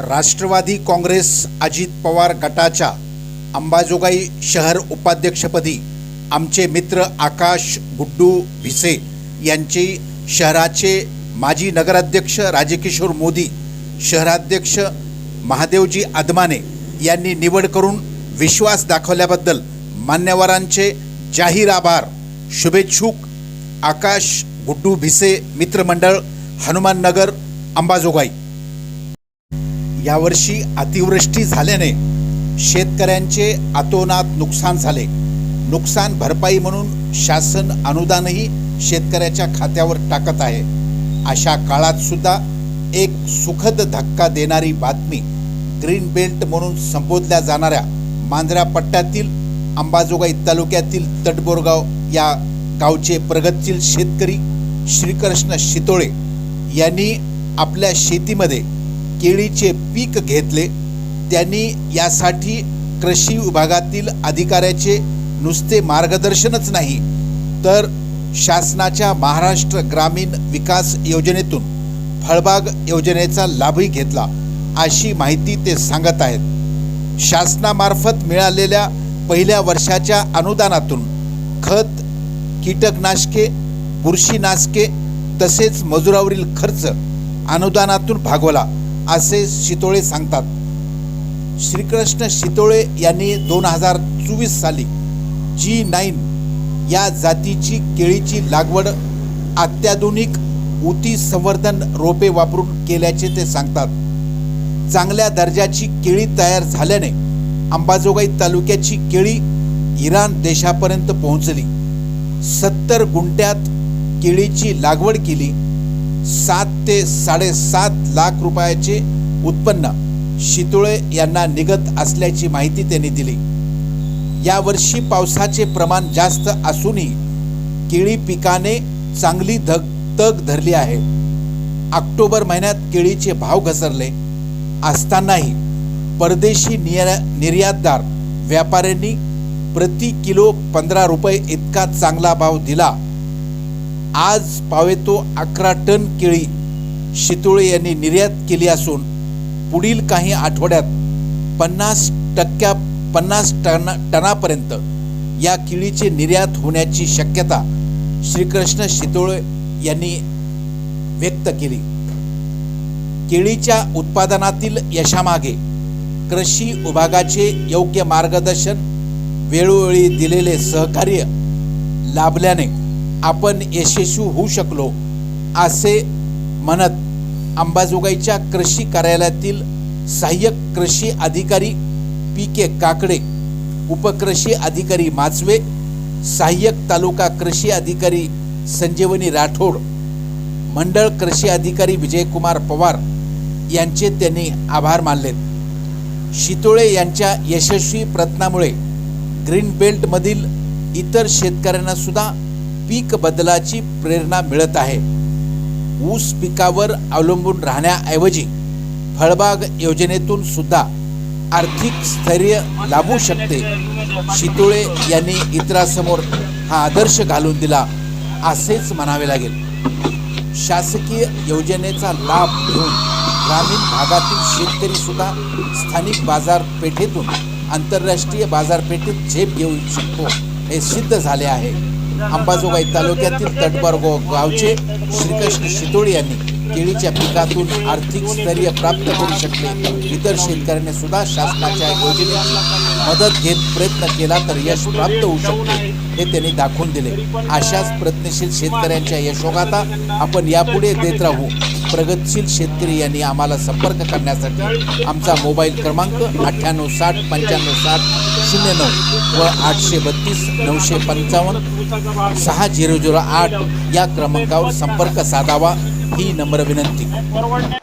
राष्ट्रवादी काँग्रेस अजित पवार गटाच्या अंबाजोगाई शहर उपाध्यक्षपदी आमचे मित्र आकाश गुड्डू भिसे यांची शहराचे माजी नगराध्यक्ष राजकिशोर मोदी शहराध्यक्ष महादेवजी आदमाने यांनी निवड करून विश्वास दाखवल्याबद्दल मान्यवरांचे जाहीर आभार शुभेच्छुक आकाश गुड्डू भिसे मित्रमंडळ हनुमाननगर अंबाजोगाई. यावर्षी अतिवृष्टी झाल्याने शेतकऱ्यांचे अतोनात नुकसान झाले. नुकसान भरपाई म्हणून शासन अनुदानही शेतकऱ्याच्या खात्यावर टाकत आहे. अशा काळात सुद्धा एक सुखद धक्का देणारी बातमी ग्रीन बेल्ट म्हणून संबोधल्या जाणाऱ्या मांजरा पट्ट्यातील अंबाजोगाई तालुक्यातील तटबोरगाव या गावचे प्रगतशील शेतकरी श्रीकृष्ण शितोळे यांनी आपल्या शेतीमध्ये केळीचे पीक घेतले त्यांनी यासाठी कृषी विभागातील अधिकाऱ्याचे नुसते मार्गदर्शनच नाही तर शासनाच्या महाराष्ट्र ग्रामीण विकास योजनेतून फळबाग योजनेचा लाभही घेतला अशी माहिती ते सांगत आहेत. शासनामार्फत मिळालेल्या पहिल्या वर्षाच्या अनुदानातून खत कीटकनाशके बुरशीनाशके तसेच मजुरावरील खर्च अनुदानातून भागवला. असे शितोळे सांगतात. श्रीकृष्ण शितोळे यांनी दोन हजार चोवीस साली जी नाईन या जातीची केळीची लागवड अत्याधुनिक ऊती संवर्धन रोपे वापरून केल्याचे ते सांगतात. चांगल्या दर्जाची केळी तयार झाल्याने अंबाजोगाई तालुक्याची केळी इराण देशापर्यंत पोहोचली. सत्तर गुंठ्यात केळीची लागवड केली. सात ते साडेसात लाख रुपयाचे उत्पन्न शितोळे यांना निघत असल्याची माहिती त्यांनी दिली. यावर्षी पावसाचे प्रमाण जास्त असूनही केळी पिकाने चांगली धग तग धरली आहे. ऑक्टोबर महिन्यात केळीचे भाव घसरले असतानाही परदेशी निर निर्यातदार व्यापाऱ्यांनी प्रति किलो पंधरा रुपये इतका चांगला भाव दिला आज पावेतो अकरा टन केळी. शितोळे यांनी निर्यात केली असून पुढील काही आठवड्यात पन्नास टक्क्या पन्नास टन टनापर्यंत या केळीची निर्यात होण्याची शक्यता श्रीकृष्ण शितोळे यांनी व्यक्त केली. केळीच्या उत्पादनातील यशामागे कृषी विभागाचे योग्य मार्गदर्शन वेळोवेळी दिलेले सहकार्य लाभल्याने आपण यशस्वी होऊ शकलो असे म्हणत अंबाजोगाईच्या कृषी कार्यालयातील सहाय्यक कृषी अधिकारी पी के काकडे उपकृषी अधिकारी माचवे सहाय्यक तालुका कृषी अधिकारी संजीवनी राठोड मंडळ कृषी अधिकारी विजयकुमार पवार यांचे त्यांनी आभार मानलेत. शितोळे यांच्या यशस्वी प्रयत्नामुळे ग्रीन बेल्टमधील इतर शेतकऱ्यांना सुद्धा पीक बदलाची प्रेरणा मिळत आहे. ऊस पिकावर अवलंबून राहण्याऐवजी फळबाग योजनेतून सुद्धा आर्थिक स्थैर्य लाभू शकते. शितोळे यांनी इतरांसमोर हा आदर्श घालून दिला असेच म्हणावे लागेल. शासकीय योजनेचा लाभ घेऊन ग्रामीण भागातील शेतकरी सुद्धा स्थानिक बाजारपेठेतून आंतरराष्ट्रीय बाजारपेठेत झेप घेऊ शकतो हे सिद्ध झाले आहे. अंबाजोगाई तालुक्यातील तटबरगाव गावचे श्रीकृष्ण शितोळे यांनी केळीच्या पिकातून आर्थिक स्थैर्य प्राप्त करू शकले. इतर शेतकऱ्यांनी सुद्धा शासनाच्या योजनेची मदत घेत प्रयत्न केला तर यश प्राप्त होऊ शकते हे त्यांनी दाखवून दिले. अशाच प्रयत्नशील शेतकऱ्यांच्या यशोगाथा आपण यापुढे देत राहू. प्रगतशील शेतकरी यांनी आम्हाला संपर्क करण्यासाठी आमचा मोबाईल क्रमांक अठ्ठ्याण्णव साठ पंच्याण्णव साठ शून्य नऊ व आठशे बत्तीस नऊशे पंचावन्न सहा झिरो झिरो आठ या क्रमांकावर संपर्क साधावा ही नम्र विनंती.